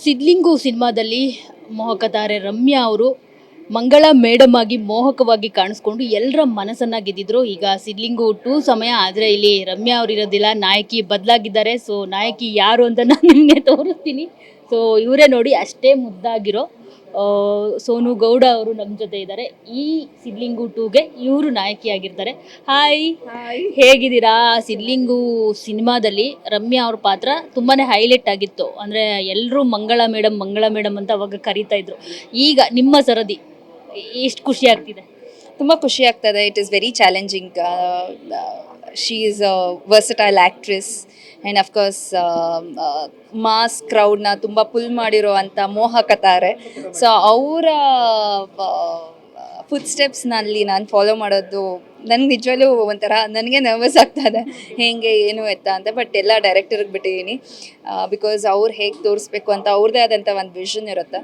ಸಿದ್ಲಿಂಗು ಸಿನಿಮಾದಲ್ಲಿ ಮೋಹಕತಾರೆ ರಮ್ಯಾ ಅವರು ಮಂಗಳ ಮೇಡಮ್ ಆಗಿ ಮೋಹಕವಾಗಿ ಕಾಣಿಸ್ಕೊಂಡು ಎಲ್ಲರ ಮನಸ್ಸನ್ನ ಗೆದ್ದಿದ್ರು. ಈಗ ಸಿದ್ಲಿಂಗು ಟೂ ಸಮಯ, ಆದರೆ ಇಲ್ಲಿ ರಮ್ಯಾ ಅವ್ರು ಇರೋದಿಲ್ಲ. ನಾಯಕಿ ಬದಲಾಗಿದ್ದಾರೆ. ಸೊ ನಾಯಕಿ ಯಾರು ಅಂತ ನಾನು ನಿಮಗೆ ತೋರಿಸ್ತೀನಿ. ಸೊ ಇವರೇ ನೋಡಿ ಅಷ್ಟೇ ಮುದ್ದಾಗಿರೋ ಸೋನು ಗೌಡ ಅವರು ನಮ್ಮ ಜೊತೆ ಇದ್ದಾರೆ. ಈ ಸಿದ್ಲಿಂಗು ಟೂಗೆ ಇವರು ನಾಯಕಿಯಾಗಿರ್ತಾರೆ. ಹಾಯ್ ಹೇಗಿದ್ದೀರಾ? ಸಿದ್ಲಿಂಗು ಸಿನಿಮಾದಲ್ಲಿ ರಮ್ಯಾ ಅವ್ರ ಪಾತ್ರ ತುಂಬಾನೇ ಹೈಲೈಟ್ ಆಗಿತ್ತು. ಅಂದರೆ ಎಲ್ಲರೂ ಮಂಗಳ ಮೇಡಮ್ ಮಂಗಳ ಮೇಡಮ್ ಅಂತ ಅವಾಗ ಕರೀತಾ ಇದ್ರು. ಈಗ ನಿಮ್ಮ ಸರದಿ ಎಷ್ಟು ಖುಷಿ ಆಗ್ತಿದೆ? ತುಂಬ ಖುಷಿ ಆಗ್ತದೆ. It is very challenging she is a versatile actress and of course mass ಕ್ರೌಡ್ನ ತುಂಬ ಪುಲ್ ಮಾಡಿರೋ ಅಂಥ ಮೋಹಕತಾರೆ ಸೊ ಅವರ ಫುಡ್ ಸ್ಟೆಪ್ಸ್ನಲ್ಲಿ ನಾನು ಫಾಲೋ ಮಾಡೋದು, ನನಗೆ ನಿಜವಾಗ್ಲೂ ಒಂಥರ ನನಗೆ ನರ್ವಸ್ ಆಗ್ತಾ ಇದೆ. ಹೇಗೆ, ಏನು ಎತ್ತ ಅಂತ ಬಟ್ ಎಲ್ಲ ಡೈರೆಕ್ಟರ್ಗೆ ಬಿಟ್ಟಿದ್ದೀನಿ ಬಿಕಾಸ್ ಅವ್ರು ಹೇಗೆ ತೋರಿಸ್ಬೇಕು ಅಂತ ಅವ್ರದ್ದೇ ಆದಂಥ ಒಂದು ವಿಷನ್ ಇರುತ್ತೆ.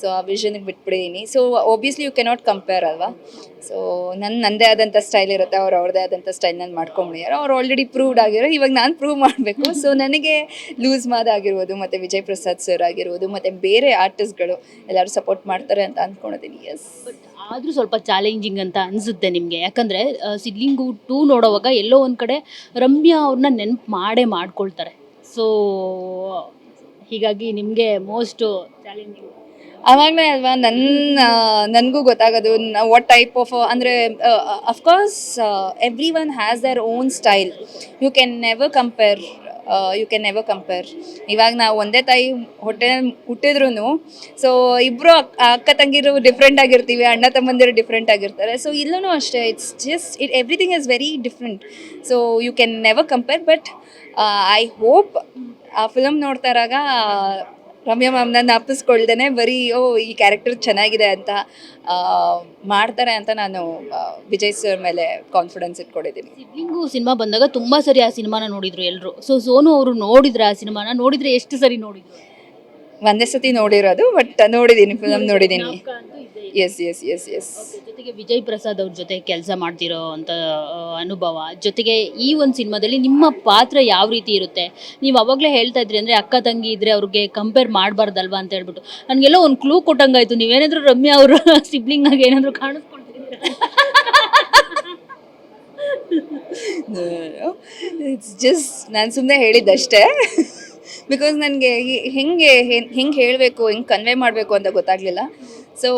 ಸೊ ಆ ವಿಷನ್ಗೆ ಬಿಟ್ಬಿಟ್ಟಿದ್ದೀನಿ so obviously you cannot compare ಅಲ್ವಾ? ಸೊ ನನ್ನ ನನ್ನದೇ ಆದಂಥ ಸ್ಟೈಲ್ ಇರುತ್ತೆ, ಅವ್ರು ಅವ್ರದೇ ಆದಂಥ ಸ್ಟೈಲ್ನಲ್ಲಿ ಮಾಡ್ಕೊಂಬಿಡಿದ್ದಾರೆ ಅವ್ರು ಆಲ್ರೆಡಿ ಪ್ರೂವ್ಡ್ ಆಗಿರೋ, ಇವಾಗ ನಾನು ಪ್ರೂವ್ ಮಾಡಬೇಕು. ಸೊ ನನಗೆ ಲೂಸ್ ಮಾದ ಆಗಿರ್ಬೋದು, ಮತ್ತು ವಿಜಯ್ ಪ್ರಸಾದ್ ಸರ್ ಆಗಿರ್ಬೋದು, ಮತ್ತು ಬೇರೆ ಆರ್ಟಿಸ್ಟ್ಗಳು ಎಲ್ಲರೂ ಸಪೋರ್ಟ್ ಮಾಡ್ತಾರೆ ಅಂತ ಅಂದ್ಕೊಂಡಿದ್ದೀನಿ ಎಸ್ ಆದರೂ ಸ್ವಲ್ಪ ಚಾಲೆಂಜಿಂಗ್ ಅಂತ ಅನಿಸುತ್ತೆ ನಿಮಗೆ. ಯಾಕಂದರೆ ಸಿಡ್ಲಿಂಗು ಟೂ ನೋಡೋವಾಗ ಎಲ್ಲೋ ಒಂದು ಕಡೆ ರಮ್ಯಾ ಅವ್ರನ್ನ ನೆನಪು ಮಾಡೇ ಮಾಡ್ಕೊಳ್ತಾರೆ. ಸೊ ಹೀಗಾಗಿ ನಿಮಗೆ ಮೋಸ್ಟ್ ಚಾಲೆಂಜಿಂಗ್ ಆವಾಗಲೇ ಅಲ್ವಾ ನನ್ನ ನನಗೂ ಗೊತ್ತಾಗೋದು ವಾಟ್ ಟೈಪ್ ಆಫ್ ಅಂದರೆ of course every one has their own style you can never compare you can never compare ಇವಾಗ ನಾವು ಒಂದೇ ತಾಯಿ ಹೊಟ್ಟೆ ಹುಟ್ಟಿದ್ರು ಸೊ ಇಬ್ಬರು ಅಕ್ಕ ತಂಗಿರು ಡಿಫ್ರೆಂಟ್ ಆಗಿರ್ತೀವಿ, ಅಣ್ಣ ತಮ್ಮಂದಿರು ಡಿಫ್ರೆಂಟ್ ಆಗಿರ್ತಾರೆ. ಸೊ ಇಲ್ಲೂ ಅಷ್ಟೇ it's just it everything is very different so you can never compare but I hope ಆ ಫಿಲಮ್ ನೋಡ್ತಾ ಇರಾಗ ರಮ್ಯಾ ನನ್ನ ಅಪ್ಪಿಸ್ಕೊಳ್ದೇನೆ ಬರೀ, ಓ, ಈ ಕ್ಯಾರೆಕ್ಟರ್ ಚೆನ್ನಾಗಿದೆ ಅಂತ ಮಾಡ್ತಾರೆ ಅಂತ ನಾನು ವಿಜಯ್ ಸರ್ ಮೇಲೆ ಕಾನ್ಫಿಡೆನ್ಸ್ ಇಟ್ಕೊಂಡಿದ್ದೀನಿ. ಸಿಬ್ಲಿಂಗು ಸಿನಿಮಾ ಬಂದಾಗ ತುಂಬ ಸರಿ ಆ ಸಿನಿಮಾನ ನೋಡಿದ್ರು ಎಲ್ಲರೂ ಸೊ, ಸೋನು ಅವರು ನೋಡಿದ್ರು ಆ ಸಿನಿಮಾನ? ನೋಡಿದರೆ ಎಷ್ಟು ಸರಿ ನೋಡಿದ್ರು? ಒಂದೇ ಸತಿ ನೋಡಿರೋದು ಬಟ್ ನೋಡಿದೀನಿ ಫಿಲಮ್ ನೋಡಿದೀನಿ. ಎಸ್ ಎಸ್ ಎಸ್ ಎಸ್ ಜೊತೆಗೆ ವಿಜಯ್ ಪ್ರಸಾದ್ ಅವ್ರ ಜೊತೆ ಕೆಲಸ ಮಾಡ್ತಿರೋ ಅಂತ ಅನುಭವ. ಜೊತೆಗೆ ಈ ಒಂದು ಸಿನಿಮಾದಲ್ಲಿ ನಿಮ್ಮ ಪಾತ್ರ ಯಾವ ರೀತಿ ಇರುತ್ತೆ? ನೀವು ಅವಾಗಲೇ ಹೇಳ್ತಾ ಇದ್ರಿ ಅಂದರೆ ಅಕ್ಕ ತಂಗಿ ಇದ್ರೆ ಅವ್ರಿಗೆ ಕಂಪೇರ್ ಮಾಡಬಾರ್ದಲ್ವಾ ಅಂತ ಹೇಳ್ಬಿಟ್ಟು. ನನಗೆಲ್ಲ ಒಂದು ಕ್ಲೂ ಕೊಟ್ಟಂಗಾಯ್ತು. ನೀವೇನಾದರೂ ರಮ್ಯಾ ಅವರು ಸಿಬ್ಲಿಂಗ್ ಆಗಿ ಏನಾದರೂ ಕಾಣಿಸ್ಕೊಳ್ತಿದ್ದೀರಾ? ಇಟ್ಸ್ ಜಸ್ಟ್ ನಾನು ಸುಮ್ಮನೆ ಹೇಳಿದ್ದಷ್ಟೇ. ಬಿಕಾಸ್ ನನಗೆ ಹೆಂಗೆ ಹೆಂಗೆ ಹೇಳಬೇಕು ಹೆಂಗೆ ಕನ್ವೆ ಮಾಡಬೇಕು ಅಂತ ಗೊತ್ತಾಗಲಿಲ್ಲ. So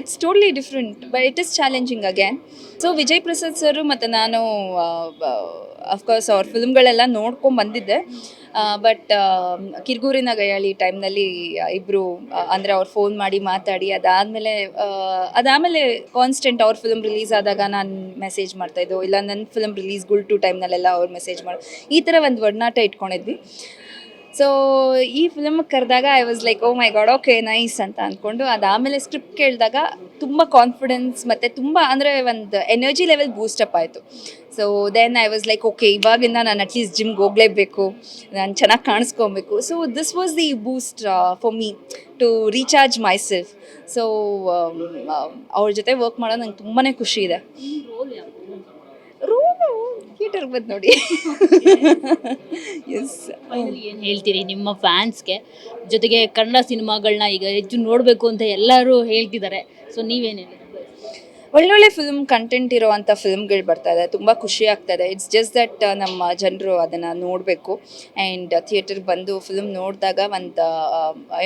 it's totally different but it is challenging again so Vijay Prasad sir ಮತ್ತು ನಾನು ಅಫ್ಕೋರ್ಸ್ ಅವ್ರ ಫಿಲ್ಮ್ಗಳೆಲ್ಲ ನೋಡ್ಕೊಂಡು ಬಂದಿದ್ದೆ. ಬಟ್ ಕಿರ್ಗೂರಿನ ಗಯಾಳಿ ಟೈಮ್ನಲ್ಲಿ ಇಬ್ಬರು ಅಂದರೆ ಅವ್ರು ಫೋನ್ ಮಾಡಿ ಮಾತಾಡಿ ಅದಾದಮೇಲೆ ಅದಾದಮೇಲೆ ಕಾನ್ಸ್ಟೆಂಟ್ ಅವ್ರ ಫಿಲ್ಮ್ ರಿಲೀಸ್ ಆದಾಗ ನಾನು ಮೆಸೇಜ್ ಮಾಡ್ತಾಯಿದ್ದೆವು ಇಲ್ಲ ನನ್ನ ಫಿಲ್ಮ್ ರಿಲೀಸ್ ಟು ಟೈಮ್ನಲ್ಲೆಲ್ಲ ಅವ್ರು ಮೆಸೇಜ್ ಮಾಡಿ ಈ ಥರ ಒಂದು ಒಡನಾಟ ಇಟ್ಕೊಂಡಿದ್ವಿ. ಸೊ ಈ ಫಿಲಮ್ ಕರೆದಾಗ I was like oh my god okay nice ಅಂತ ಅಂದ್ಕೊಂಡು ಅದಾದಮೇಲೆ ಸ್ಕ್ರಿಪ್ಟ್ ಕೇಳಿದಾಗ ತುಂಬ ಕಾನ್ಫಿಡೆನ್ಸ್ ಮತ್ತು ತುಂಬ ಅಂದರೆ ಒಂದು ಎನರ್ಜಿ ಲೆವೆಲ್ ಬೂಸ್ಟಪ್ ಆಯಿತು. So then I was like okay ಇವಾಗಿಂದ ನಾನು ಅಟ್ಲೀಸ್ಟ್ ಜಿಮ್ಗೆ ಹೋಗಲೇಬೇಕು. ನಾನು ಚೆನ್ನಾಗಿ ಕಾಣಿಸ್ಕೊಬೇಕು. So this was the boost for me to recharge myself so ಅವ್ರ ಜೊತೆ ವರ್ಕ್ ಮಾಡೋದು ನಂಗೆ ತುಂಬಾ ಖುಷಿ ಇದೆ. ಥಿಯೇಟರ್ಗೆ ಬಂದು ನೋಡಿ. ಎಸ್ ಏನು ಹೇಳ್ತೀರಿ ನಿಮ್ಮ ಫ್ಯಾನ್ಸ್ಗೆ? ಜೊತೆಗೆ ಕನ್ನಡ ಸಿನಿಮಾಗಳನ್ನ ಈಗ ಹೆಚ್ಚು ನೋಡಬೇಕು ಅಂತ ಎಲ್ಲರೂ ಹೇಳ್ತಿದ್ದಾರೆ. ಸೊ ನೀವೇನು ಒಳ್ಳೊಳ್ಳೆ ಫಿಲ್ಮ್ ಕಂಟೆಂಟ್ ಇರೋವಂಥ ಫಿಲ್ಮ್ಗಳು ಬರ್ತಾ ಇದೆ. ತುಂಬ ಖುಷಿ ಇದೆ. ಇಟ್ಸ್ ಜಸ್ಟ್ ದಟ್ ನಮ್ಮ ಜನರು ಅದನ್ನು ನೋಡಬೇಕು. ಆ್ಯಂಡ್ ಥಿಯೇಟರ್ಗೆ ಬಂದು ಫಿಲ್ಮ್ ನೋಡಿದಾಗ ಒಂದು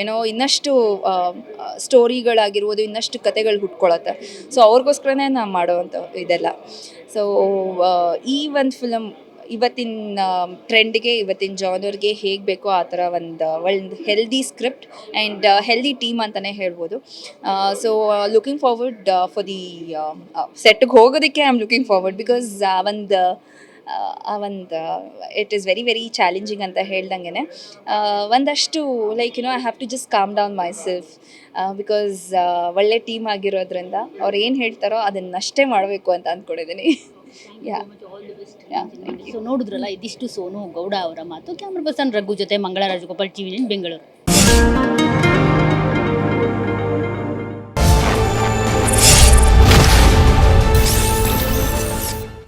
ಏನೋ ಇನ್ನಷ್ಟು ಸ್ಟೋರಿಗಳಾಗಿರ್ಬೋದು ಇನ್ನಷ್ಟು ಕತೆಗಳು ಹುಟ್ಕೊಳತ್ತೆ. ಸೊ ಅವ್ರಿಗೋಸ್ಕರನೇ ನಾವು ಮಾಡೋವಂಥ ಇದೆಲ್ಲ. ಸೊ ಈ ಒಂದು ಫಿಲಮ್ ಇವತ್ತಿನ ಟ್ರೆಂಡ್ಗೆ ಇವತ್ತಿನ ಜಾನರ್ಗೆ ಹೇಗೆ ಬೇಕೋ ಆ ಥರ ಒಂದು ಒಂದು healthy script and healthy team ಅಂತಲೇ ಹೇಳ್ಬೋದು. So looking forward for the ಸೆಟ್ಗೆ ಹೋಗೋದಕ್ಕೆ I am looking forward because ಆ ಒಂದು ಆ ಒಂದು it is very very challenging ಅಂತ ಹೇಳ್ದಂಗೆ ಒಂದಷ್ಟು like you know I have to just calm down myself because ಒಳ್ಳೆ ಟೀಮ್ ಆಗಿರೋದ್ರಿಂದ ಅವ್ರು ಏನು ಹೇಳ್ತಾರೋ ಅದನ್ನಷ್ಟೇ ಮಾಡಬೇಕು ಅಂತ ಅಂದ್ಕೊಂಡಿದ್ದೀನಿ. ಯಾ ಸೊ ನೋಡಿದ್ರಲ್ಲ ಇದಿಷ್ಟು ಸೋನು ಗೌಡ ಅವರ ಮಾತು. ಕ್ಯಾಮ್ರಾ ಪರ್ಸನ್ ರಘು ಜೊತೆ ಮಂಗಳ ರಾಜಗೋಪಾಲ್ ಟಿವಿ ಬೆಂಗಳೂರು.